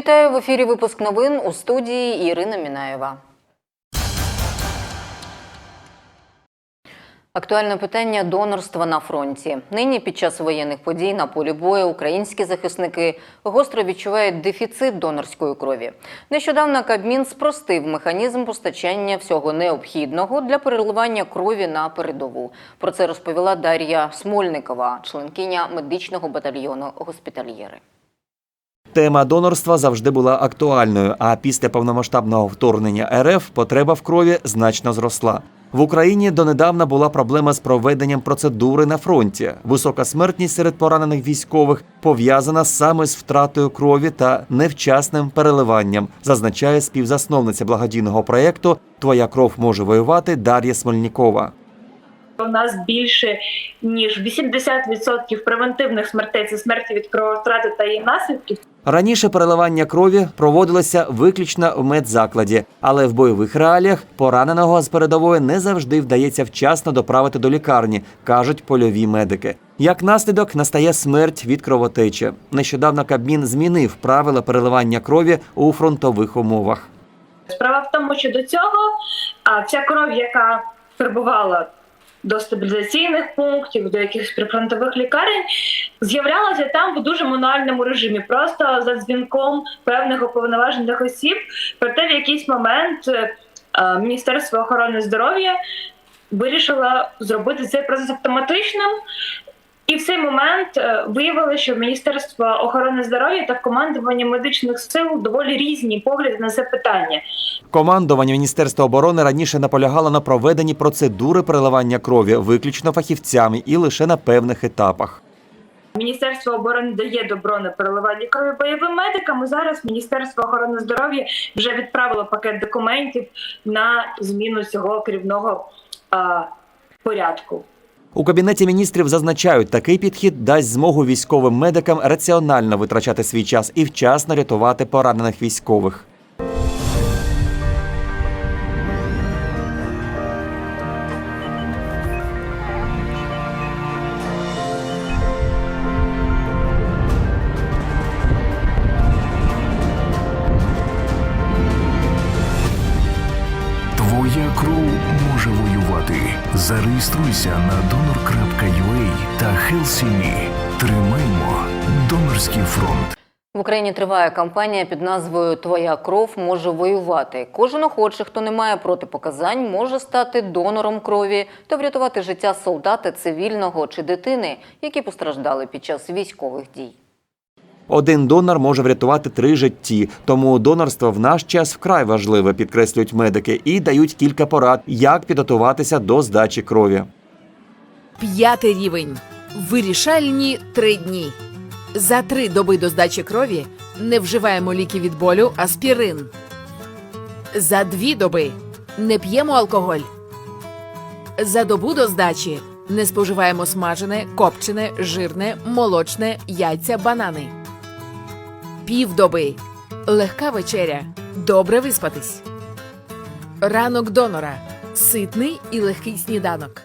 Вітаю в ефірі. Випуск новин у студії Ірина Мінаєва. Актуальне питання донорства на фронті. Нині під час воєнних подій на полі бою українські захисники гостро відчувають дефіцит донорської крові. Нещодавно Кабмін спростив механізм постачання всього необхідного для переливання крові на передову. Про це розповіла Дар'я Смольникова, членкиня медичного батальйону госпітальєри. Тема донорства завжди була актуальною, а після повномасштабного вторгнення РФ потреба в крові значно зросла. В Україні донедавна була проблема з проведенням процедури на фронті. Висока смертність серед поранених військових пов'язана саме з втратою крові та невчасним переливанням, зазначає співзасновниця благодійного проєкту Твоя кров може воювати Дар'я Смольнікова. У нас більше ніж 80% превентивних смертей це смерті від крововтрати та її наслідків. Раніше переливання крові проводилося виключно в медзакладі, але в бойових реаліях пораненого з передової не завжди вдається вчасно доправити до лікарні, кажуть польові медики. Як наслідок настає смерть від кровотечі. Нещодавно Кабмін змінив правила переливання крові у фронтових умовах. Справа в тому, що до цього ця кров, яка перебувала до стабілізаційних пунктів, до якихось прифронтових лікарень, з'являлася там в дуже мануальному режимі, просто за дзвінком певних уповноважених осіб. Проте в якийсь момент е, е, Міністерство охорони здоров'я вирішило зробити цей процес автоматичним. І в цей момент е, виявили, що Міністерство охорони здоров'я та командування медичних сил доволі різні погляди на це питання. Командування Міністерства оборони раніше наполягало на проведенні процедури переливання крові виключно фахівцями і лише на певних етапах. Міністерство оборони дає добро на переливання крові бойовим медикам. і Зараз Міністерство охорони здоров'я вже відправило пакет документів на зміну цього керівного а, порядку. У кабінеті міністрів зазначають, такий підхід дасть змогу військовим медикам раціонально витрачати свій час і вчасно рятувати поранених військових. Зареєструйся на donor.ua та HealthyMe. Тримаймо донорський фронт. В Україні триває кампанія під назвою Твоя кров може воювати. Кожен охочий, хто не має протипоказань, може стати донором крові та врятувати життя солдата, цивільного чи дитини, які постраждали під час військових дій. Один донор може врятувати три житті, тому донорство в наш час вкрай важливе, підкреслюють медики, і дають кілька порад, як підготуватися до здачі крові. П'ятий рівень. Вирішальні три дні. За три доби до здачі крові не вживаємо ліки від болю аспірин. За дві доби не п'ємо алкоголь. За добу до здачі не споживаємо смажене, копчене, жирне, молочне, яйця, банани. Півдоби. Легка вечеря. Добре виспатись. Ранок донора. Ситний і легкий сніданок.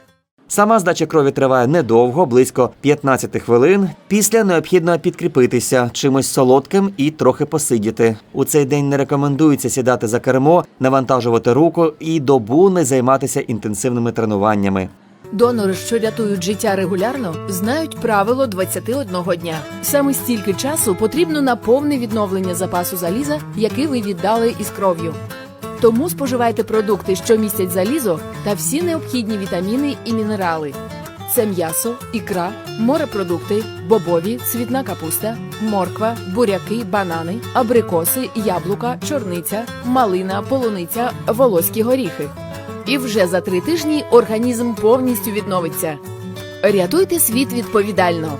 Сама здача крові триває недовго, близько 15 хвилин. Після необхідно підкріпитися чимось солодким і трохи посидіти. У цей день не рекомендується сідати за кермо, навантажувати руку і добу не займатися інтенсивними тренуваннями. Донори, що рятують життя регулярно, знають правило 21 дня. Саме стільки часу потрібно на повне відновлення запасу заліза, який ви віддали із кров'ю. Тому споживайте продукти, що містять залізо та всі необхідні вітаміни і мінерали. Це м'ясо, ікра, морепродукти, бобові, цвітна капуста, морква, буряки, банани, абрикоси, яблука, чорниця, малина, полуниця, волоські горіхи. І вже за три тижні організм повністю відновиться. Рятуйте світ відповідально.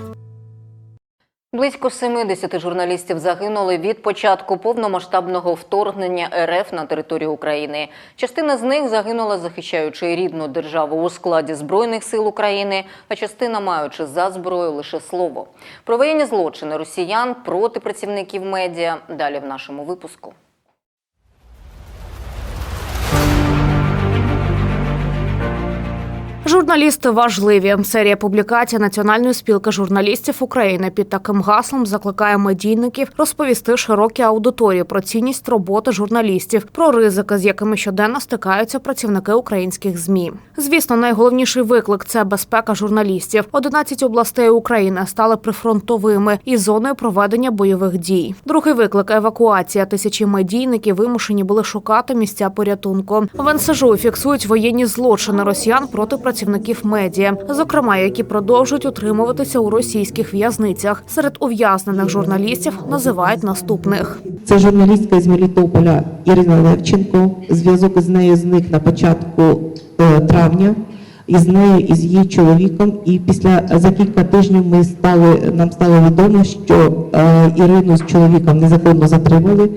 Близько 70 журналістів загинули від початку повномасштабного вторгнення РФ на територію України. Частина з них загинула, захищаючи рідну державу у складі збройних сил України, а частина маючи за зброю лише слово. Про воєнні злочини росіян проти працівників медіа далі в нашому випуску. Журналісти важливі. Серія публікацій Національної спілки журналістів України під таким гаслом закликає медійників розповісти широкій аудиторії про цінність роботи журналістів, про ризики, з якими щоденно стикаються працівники українських змі. Звісно, найголовніший виклик це безпека журналістів. 11 областей України стали прифронтовими і зоною проведення бойових дій. Другий виклик евакуація. Тисячі медійників вимушені були шукати місця порятунку. В НСЖУ фіксують воєнні злочини росіян проти працівників медіа, зокрема, які продовжують утримуватися у російських в'язницях. Серед ув'язнених журналістів називають наступних. Це журналістка з Мелітополя Ірина Левченко. Зв'язок із нею зник на початку е, травня. Із нею і з її чоловіком. І після за кілька тижнів ми стали нам стало відомо, що е, Ірину з чоловіком незаконно затримали.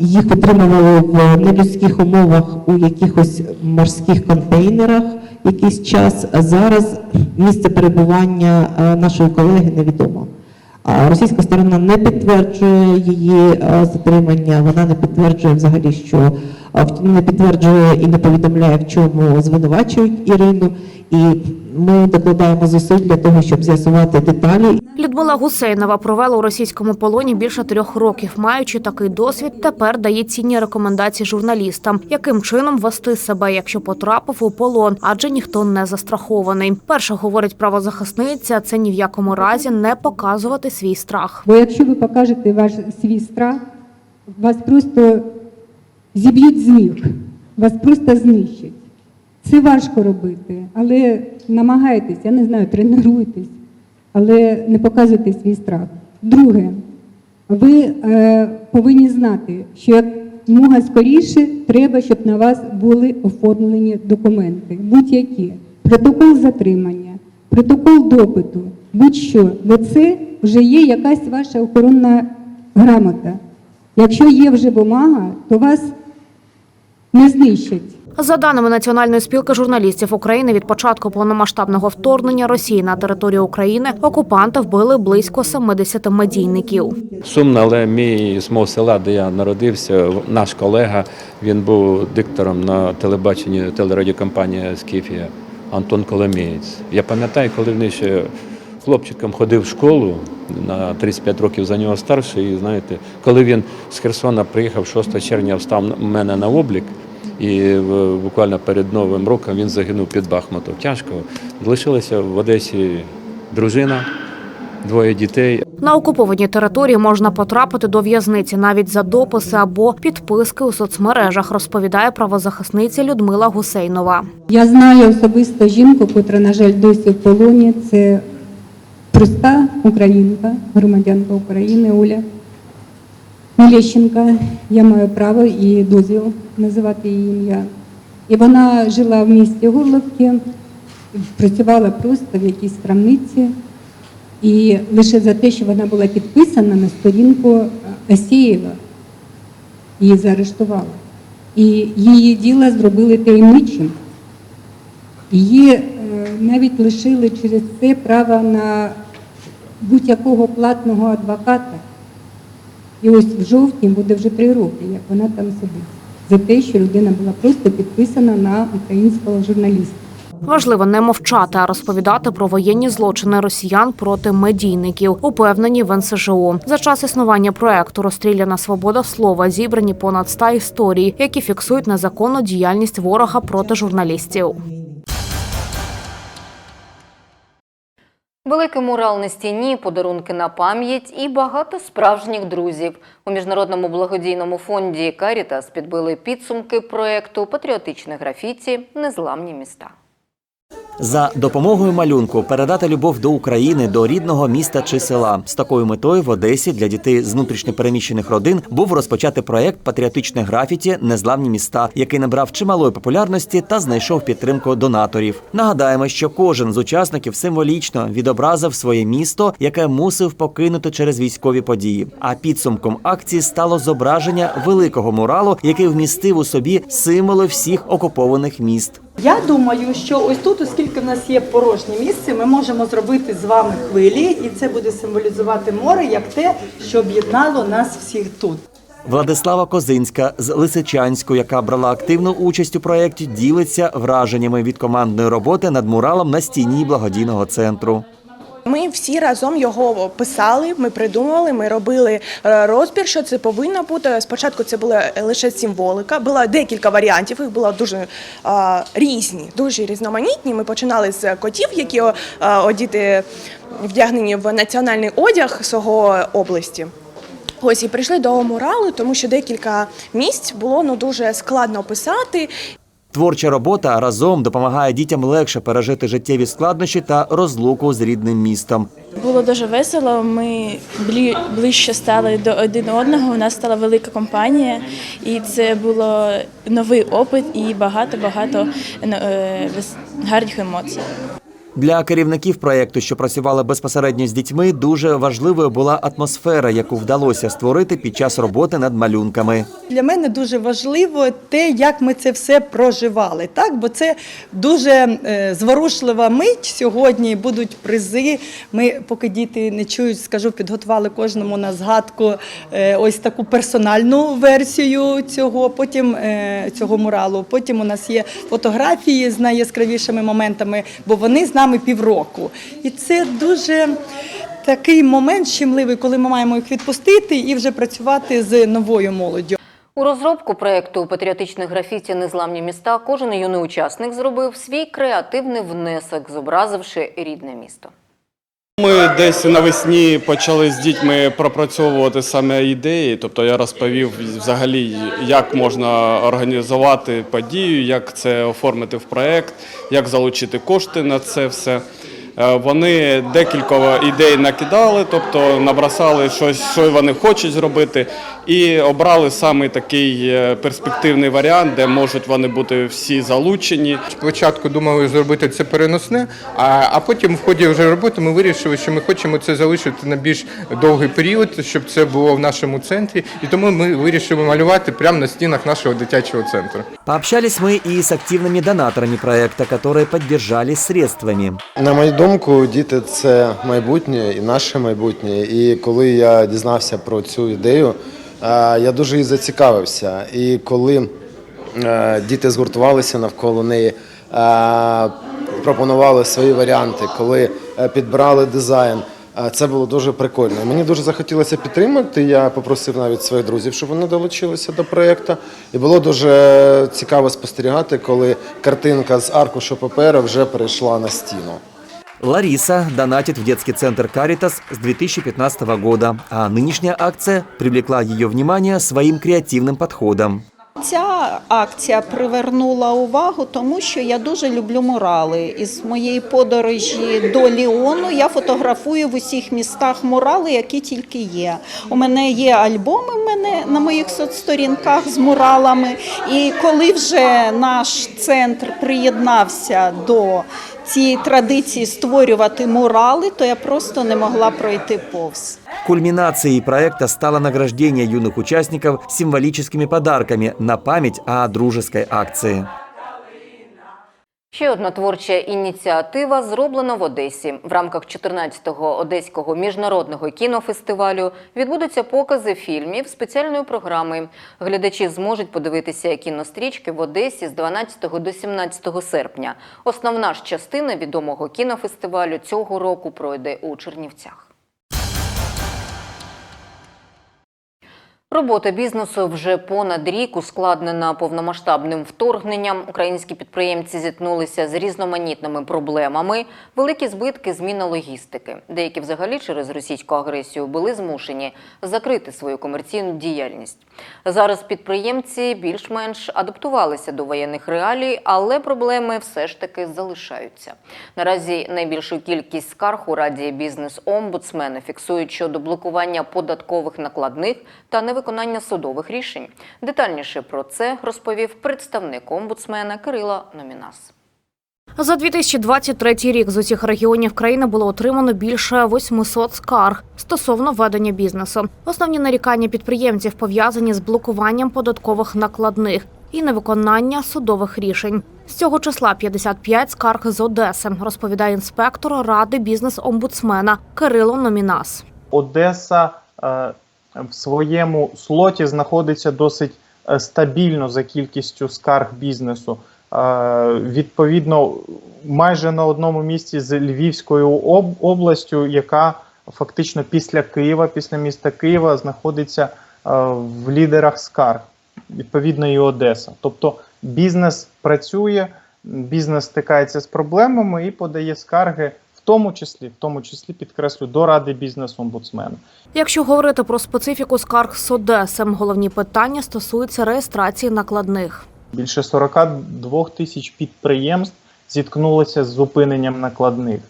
Їх отримували в нелюдських умовах у якихось морських контейнерах якийсь час. А зараз місце перебування нашої колеги невідомо. Російська сторона не підтверджує її затримання, вона не підтверджує взагалі, що не підтверджує і не повідомляє, в чому звинувачують Ірину. І ми докладаємо зусиль для того, щоб з'ясувати деталі Людмила Гусейнова провела у російському полоні більше трьох років. Маючи такий досвід, тепер дає цінні рекомендації журналістам, яким чином вести себе, якщо потрапив у полон, адже ніхто не застрахований. Перша говорить правозахисниця, це ні в якому разі не показувати свій страх. Бо якщо ви покажете ваш свій страх, вас просто зіб'ють з ніг, вас просто знищать. Це важко робити, але намагайтесь, я не знаю, тренуйтесь, але не показуйте свій страх. Друге, ви е, повинні знати, що як мога скоріше треба, щоб на вас були оформлені документи, будь-які. Протокол затримання, протокол допиту, будь-що. Бо це вже є якась ваша охоронна грамота. Якщо є вже бумага, то вас не знищать. За даними Національної спілки журналістів України, від початку повномасштабного вторгнення Росії на територію України окупанти вбили близько 70 медійників. Сумно, але мій з мого села, де я народився, наш колега, він був диктором на телебаченні телерадіокомпанії Скіфія Антон Коломієць. Я пам'ятаю, коли він ще хлопчиком ходив в школу на 35 років за нього старший. І знаєте, коли він з Херсона приїхав 6 червня, встав мене на облік. І в- буквально перед Новим роком він загинув під Бахмутом. Тяжко. Лишилася в Одесі дружина, двоє дітей. На окупованій території можна потрапити до в'язниці навіть за дописи або підписки у соцмережах, розповідає правозахисниця Людмила Гусейнова. Я знаю особисто жінку, котра, на жаль, досі в полоні. Це проста українка, громадянка України Оля Мілещенка. Я маю право і дозвіл називати її ім'я. І вона жила в місті Горловки, працювала просто в якійсь крамниці. І лише за те, що вона була підписана на сторінку Асєєва, її заарештували. І її діло зробили таємничим. Її е, навіть лишили через це права на будь-якого платного адвоката. І ось в жовтні буде вже три роки, як вона там сидить, за те, що людина була просто підписана на українського журналіста. Важливо не мовчати, а розповідати про воєнні злочини росіян проти медійників, упевнені в НСЖУ. За час існування проекту Розстріляна свобода слова зібрані понад 100 історій, які фіксують незаконну діяльність ворога проти журналістів. Великий мурал на стіні, подарунки на пам'ять і багато справжніх друзів. У міжнародному благодійному фонді Карітас підбили підсумки проекту Патріотичне графіті Незламні міста. За допомогою малюнку передати любов до України, до рідного міста чи села. З такою метою в Одесі для дітей з внутрішньопереміщених родин був розпочати проект Патріотичне графіті Незламні міста, який набрав чималої популярності та знайшов підтримку донаторів. Нагадаємо, що кожен з учасників символічно відобразив своє місто, яке мусив покинути через військові події. А підсумком акції стало зображення великого муралу, який вмістив у собі символи всіх окупованих міст. Я думаю, що ось тут, оскільки в нас є порожнє місце, ми можемо зробити з вами хвилі, і це буде символізувати море як те, що об'єднало нас всіх тут. Владислава Козинська з Лисичанську, яка брала активну участь у проєкті, ділиться враженнями від командної роботи над муралом на стіні благодійного центру. Ми всі разом його писали, ми придумували, ми робили е, розбір, що це повинно бути. Спочатку це була лише символика, було декілька варіантів, їх було дуже е, різні, дуже різноманітні. Ми починали з котів, які е, одіти вдягнені в національний одяг свого області. Ось і прийшли до муралу, тому що декілька місць було ну дуже складно писати. Творча робота разом допомагає дітям легше пережити життєві складнощі та розлуку з рідним містом. Було дуже весело. Ми ближче стали до один одного. У нас стала велика компанія, і це було новий опит і багато-багато е, гарних емоцій. Для керівників проєкту, що працювали безпосередньо з дітьми, дуже важливою була атмосфера, яку вдалося створити під час роботи над малюнками. Для мене дуже важливо те, як ми це все проживали, так? бо це дуже е, зворушлива мить. Сьогодні будуть призи. Ми, поки діти не чують, скажу, підготували кожному на згадку е, ось таку персональну версію цього, потім е, цього муралу. Потім у нас є фотографії з найяскравішими моментами, бо вони з нами півроку. І це дуже такий момент щемливий, коли ми маємо їх відпустити і вже працювати з новою молоддю. У розробку проєкту патріотичних графіті Незламні міста кожен юний учасник зробив свій креативний внесок, зобразивши рідне місто. Ми десь навесні почали з дітьми пропрацьовувати саме ідеї. Тобто я розповів взагалі, як можна організувати подію, як це оформити в проект, як залучити кошти на це все. Е, Вони декілька ідей накидали, тобто набросали щось, що вони хочуть зробити, і обрали саме такий е, перспективний варіант, де можуть вони бути всі залучені. Спочатку думали зробити це переносне, а, а потім в ході вже роботи ми вирішили, що ми хочемо це залишити на більш довгий період, щоб це було в нашому центрі. І тому ми вирішили малювати прямо на стінах нашого дитячого центру. Пообщались мы и с активными донаторами проекта, которые поддержали средствами. На мою думку, діти це майбутнє і наше майбутнє. І коли я дізнався про цю ідею, е, я дуже і зацікавився. І коли е, діти згуртувалися навколо неї, е, пропонували свої варіанти, коли підбирали дизайн. Це було дуже прикольно. Мені дуже захотілося підтримати. Я попросив навіть своїх друзів, щоб вони долучилися до проєкту. І було дуже цікаво спостерігати, коли картинка з аркушу паперу вже перейшла на стіну. Лариса донатит в детский центр «Каритас» с 2015 года, а нынешняя акция привлекла ее внимание своим креативным подходом. Ця акція привернула увагу, тому що я дуже люблю мурали. Із моєї подорожі до Ліону я фотографую в усіх містах мурали, які тільки є. У мене є альбоми в мене на моїх соцсторінках з муралами. І коли вже наш центр приєднався до цієї традиції створювати мурали, то я просто не могла пройти повз. Кульминацией проекта стало награждение юных участников символическими подарками на память о дружеской акции. Ще одна творча ініціатива зроблена в Одесі. В рамках 14-го Одеського міжнародного кінофестивалю відбудуться покази фільмів спеціальної програми. Глядачі зможуть подивитися кінострічки в Одесі з 12 до 17 серпня. Основна ж частина відомого кінофестивалю цього року пройде у Чернівцях. Робота бізнесу вже понад рік ускладнена повномасштабним вторгненням. Українські підприємці зіткнулися з різноманітними проблемами, великі збитки, зміна логістики. Деякі взагалі через російську агресію були змушені закрити свою комерційну діяльність. Зараз підприємці більш-менш адаптувалися до воєнних реалій, але проблеми все ж таки залишаються. Наразі найбільшу кількість скарг у раді бізнес-омбудсмени фіксують щодо блокування податкових накладних та невиконання судових рішень. Детальніше про це розповів представник омбудсмена Кирило Номінас. За 2023 рік з усіх регіонів країни було отримано більше 800 скарг стосовно ведення бізнесу. Основні нарікання підприємців пов'язані з блокуванням податкових накладних і невиконання судових рішень. З цього числа 55 скарг з Одеси, розповідає інспектор ради бізнес-омбудсмена Кирило Номінас. Одеса е, в своєму слоті знаходиться досить е, стабільно за кількістю скарг бізнесу. Е, Відповідно, майже на одному місці з Львівською областю, яка фактично після Києва, після міста Києва, знаходиться е, в лідерах скарг, відповідно, і Одеса. Тобто бізнес працює, бізнес стикається з проблемами і подає скарги, тому числі, в тому числі підкреслю, до ради бізнес-омбудсмена. Якщо говорити про специфіку скарг з Одеси, головні питання стосуються реєстрації накладних. Більше 42 тисяч підприємств зіткнулося з зупиненням накладних.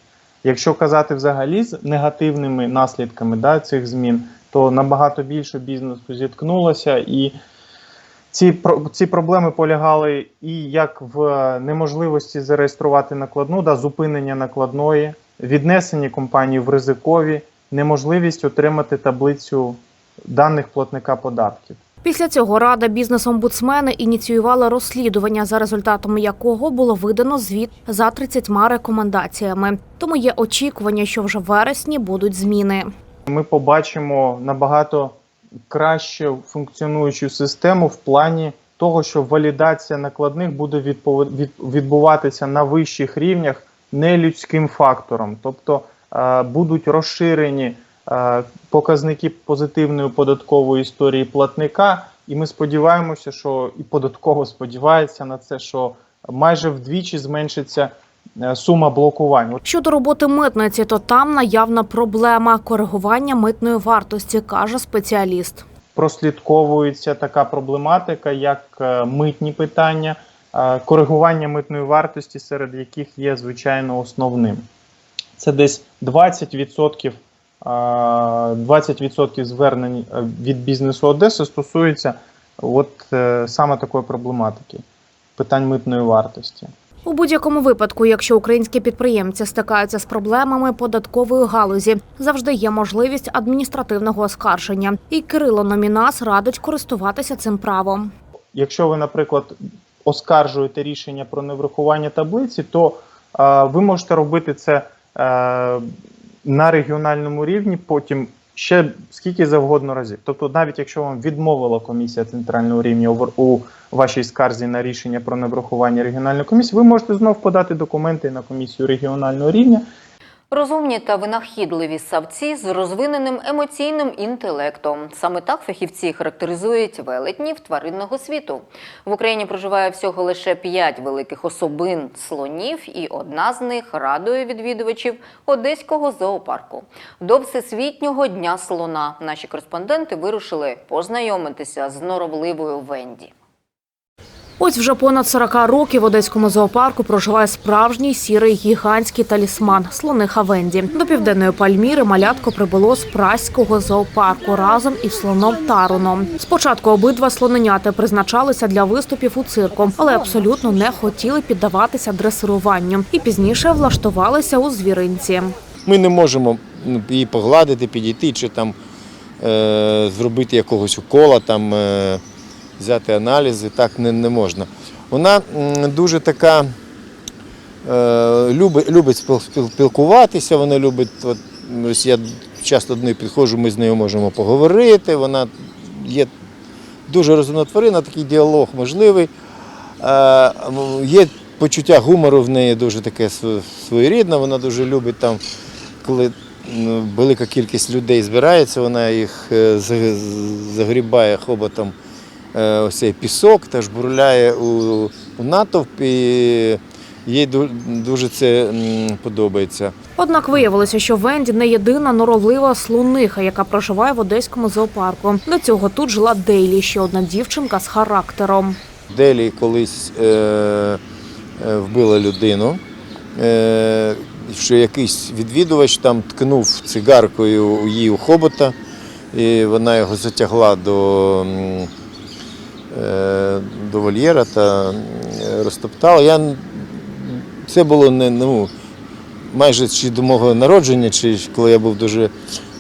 Якщо казати взагалі з негативними наслідками да, цих змін, то набагато більше бізнесу зіткнулося, і ці, ці проблеми полягали і як в неможливості зареєструвати накладну, да, зупинення накладної, віднесення компанії в ризикові, неможливість отримати таблицю даних платника податків. Після цього рада бізнес-омбудсмена ініціювала розслідування, за результатами якого було видано звіт за 30 рекомендаціями. Тому є очікування, що вже в вересні будуть зміни. ми побачимо набагато краще функціонуючу систему в плані того, що валідація накладних буде відбуватися на вищих рівнях не людським фактором, тобто е, будуть розширені е, показники позитивної податкової історії платника, і ми сподіваємося, що і податково сподівається на це, що майже вдвічі зменшиться е, сума блокувань. Щодо роботи митниці, то там наявна проблема коригування митної вартості, каже спеціаліст. прослідковується така проблематика, як митні питання, коригування митної вартості, серед яких є звичайно основним. Це десь 20%, е, 20% звернень е, від бізнесу Одеси стосується от е, саме такої проблематики питань митної вартості. У будь-якому випадку, якщо українські підприємці стикаються з проблемами податкової галузі, завжди є можливість адміністративного оскарження. І Кирило Номінас радить користуватися цим правом. Якщо ви, наприклад, оскаржуєте рішення про неврахування таблиці, то ви можете робити це е, на регіональному рівні, потім ще скільки завгодно разів. Тобто, навіть якщо вам відмовила комісія центрального рівня у, у вашій скарзі на рішення про неврахування регіональної комісії, ви можете знов подати документи на комісію регіонального рівня. Розумні та винахідливі савці з розвиненим емоційним інтелектом. Саме так фахівці характеризують велетнів тваринного світу. В Україні проживає всього лише п'ять великих особин слонів, і одна з них радує відвідувачів одеського зоопарку. До всесвітнього дня слона наші кореспонденти вирушили познайомитися з норовливою Венді. Ось вже понад 40 років в одеському зоопарку проживає справжній сірий гігантський талісман слониха Венді. До південної Пальміри малятко прибуло з праського зоопарку разом із слоном Таруном. Спочатку обидва слоненяти призначалися для виступів у цирку, але абсолютно не хотіли піддаватися дресируванню і пізніше влаштувалися у звіринці. Ми не можемо ну, її погладити, підійти чи там е, зробити якогось укола, там, е, взяти аналізи, так не, не можна. Вона дуже така е, любить, любить спіл- спіл- спілкуватися, вона любить, от, ось я часто до неї підходжу, ми з нею можемо поговорити. Вона є дуже розумна тварина, такий діалог можливий. Е, є почуття гумору в неї дуже таке своєрідне, вона дуже любить там, коли велика кількість людей збирається, вона їх е, загрібає хоботом ось цей пісок та жбурляє у, у натовп і їй дуже це подобається. Однак виявилося, що Венді не єдина норовлива слониха, яка проживає в одеському зоопарку. До цього тут жила Дейлі, ще одна дівчинка з характером. Делі колись е, е, вбила людину, е, що якийсь відвідувач там ткнув цигаркою її у хобота, і вона його затягла до, е, до вольєра та розтоптала. Я, це було не, ну, майже чи до мого народження, чи коли я був дуже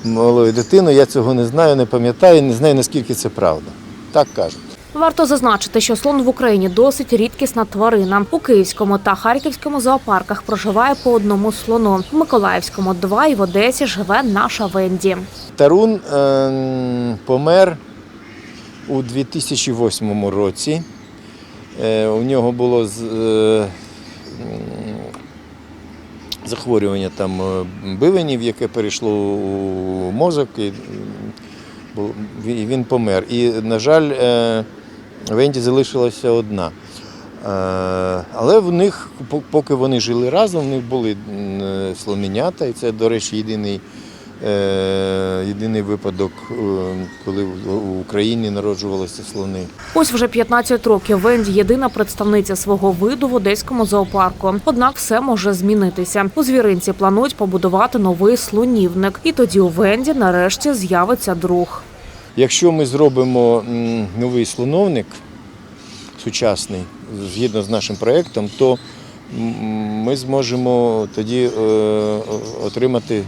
малою дитиною, я цього не знаю, не пам'ятаю, не знаю, наскільки це правда. Так кажуть. Варто зазначити, що слон в Україні досить рідкісна тварина. У Київському та Харківському зоопарках проживає по одному слону. В Миколаївському два і в Одесі живе наша Венді. Тарун е, помер у 2008 році. Е, у нього було е, захворювання там е, бивенів, яке перейшло у мозок, і він помер. І, на жаль, Венді залишилася одна. Але в них, по- поки вони жили разом, в них були слоненята, і це, до речі, єдиний, єдиний випадок, е, коли в Україні народжувалися слони. Ось вже 15 років Венді єдина представниця свого виду в одеському зоопарку. Однак все може змінитися. У звіринці планують побудувати новий слонівник, і тоді у Венді нарешті з'явиться друг. Якщо ми зробимо новий слоновник сучасний, згідно з нашим проєктом, то ми зможемо тоді е, отримати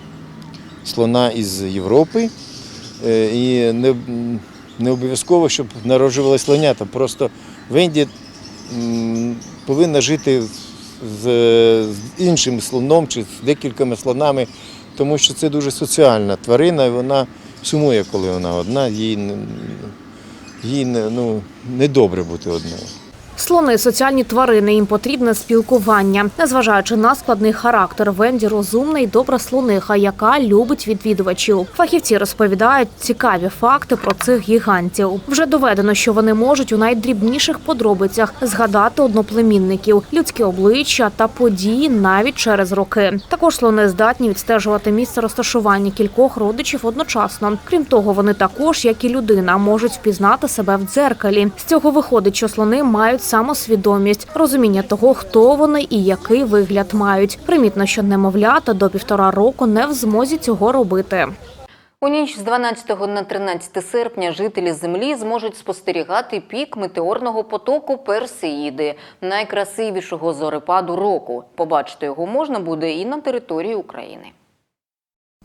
слона із Європи. Е, І не, не обов'язково, щоб народжувалися слонята. Просто Венді м, повинна жити з, з іншим слоном чи з декількома слонами, тому що це дуже соціальна тварина, і вона сумує, коли вона одна, їй, їй ну, недобре бути одною. Слони соціальні тварини, їм потрібне спілкування. Незважаючи на складний характер, Венді розумна і добра слониха, яка любить відвідувачів. Фахівці розповідають цікаві факти про цих гігантів. Вже доведено, що вони можуть у найдрібніших подробицях згадати одноплемінників, людські обличчя та події навіть через роки. Також слони здатні відстежувати місце розташування кількох родичів одночасно. Крім того, вони також, як і людина, можуть впізнати себе в дзеркалі. З цього виходить, що слони мають самосвідомість, розуміння того, хто вони і який вигляд мають. Примітно, що немовлята до півтора року не в змозі цього робити. У ніч з 12 на 13 серпня жителі землі зможуть спостерігати пік метеорного потоку Персеїди, найкрасивішого зорепаду року. Побачити його можна буде і на території України.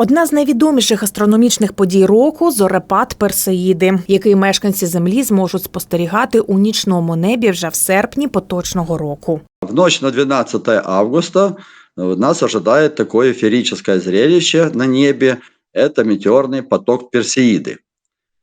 Одна з найвідоміших астрономічних подій року зорепад Персеїди, який мешканці землі зможуть спостерігати у нічному небі вже в серпні поточного року. В ночь на 12 августа э, нас ожидает такое феерическое зрелище на небе. Это метеорный поток Персеиды.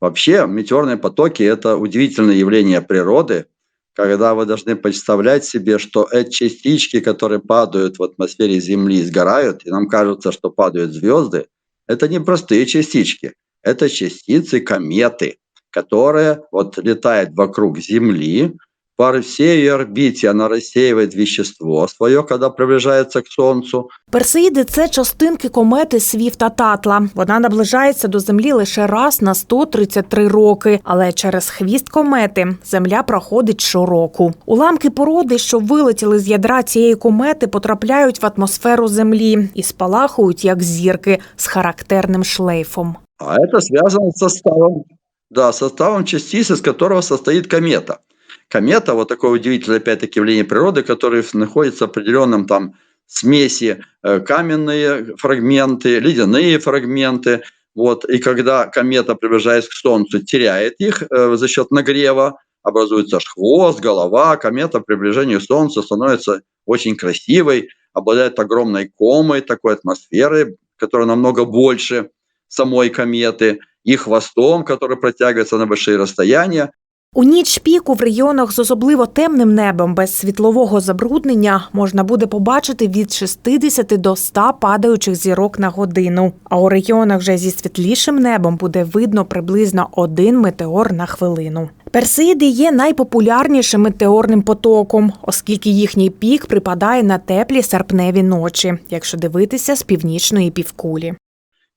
Вообще, метеорные потоки – это удивительное явление природы, когда вы должны представлять себе, что эти частички, которые падают в атмосфере Земли, сгорают, и нам кажется, что падают звезды, это не простые частички, это частицы кометы, которая вот летает вокруг Земли, по всей ее орбите она рассеивает вещество свое, когда приближается к Солнцу. Персеїди це частинки комети Свіфта Татла. Вона наближається до землі лише раз на 133 роки, але через хвіст комети земля проходить щороку. Уламки породи, що вилетіли з ядра цієї комети, потрапляють в атмосферу землі і спалахують як зірки з характерним шлейфом. А это связано с составом, да, составом частиц, из которого состоит комета. Комета, вот такое удивительное, опять-таки, явление природы, которое находится в определенном там смеси э, каменные фрагменты, ледяные фрагменты. Вот. И когда комета, приближаясь к Солнцу, теряет их э, за счет нагрева, образуется аж хвост, голова. Комета при приближении к Солнцу становится очень красивой, обладает огромной комой, такой атмосферой, которая намного больше самой кометы, и хвостом, который протягивается на большие расстояния. У ніч піку в регіонах з особливо темним небом без світлового забруднення можна буде побачити від 60 до 100 падаючих зірок на годину. А у регіонах вже зі світлішим небом буде видно приблизно один метеор на хвилину. Персеїди є найпопулярнішим метеорним потоком, оскільки їхній пік припадає на теплі серпневі ночі, якщо дивитися з північної півкулі.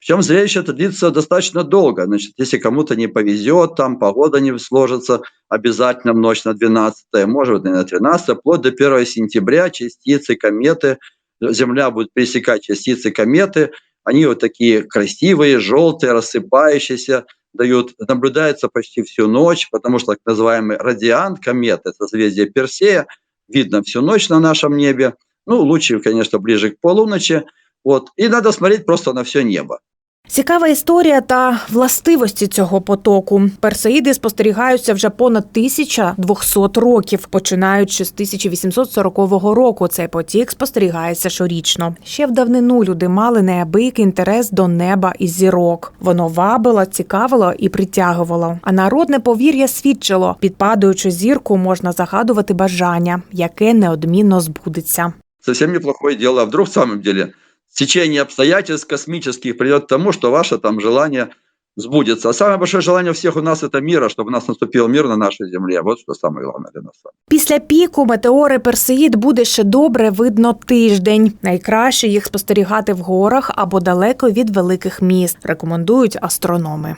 Причем зрелище это длится достаточно долго. Значит, если кому-то не повезет, там погода не сложится, обязательно в ночь на 12, может быть, на 13, вплоть до 1 сентября частицы кометы, Земля будет пересекать частицы кометы, они вот такие красивые, желтые, рассыпающиеся, дают, наблюдается почти всю ночь, потому что так называемый радиант кометы, созвездие Персея, видно всю ночь на нашем небе. Ну, лучше, конечно, ближе к полуночи. Вот. И надо смотреть просто на все небо. Цікава історія та властивості цього потоку. Персеїди спостерігаються вже понад 1200 років. Починаючи з 1840 року, цей потік спостерігається щорічно. Ще в давнину люди мали неабиякий інтерес до неба і зірок. Воно вабило, цікавило і притягувало. А народне повір'я свідчило: підпадаючи зірку, можна загадувати бажання, яке неодмінно збудеться. Совсем неплохое дело. А вдруг в самом деле течение обстоятельств космических придет к тому, что ваше там желание сбудется. А самое большое желание у всех у нас это мира, чтобы у нас наступил мир на нашей земле. Вот что самое главное для нас. Після піку метеори Персеїд буде ще добре видно тиждень. Найкраще їх спостерігати в горах або далеко від великих міст, рекомендують астрономи.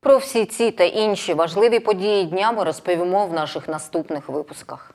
Про всі ці та інші важливі події дня ми розповімо в наших наступних випусках.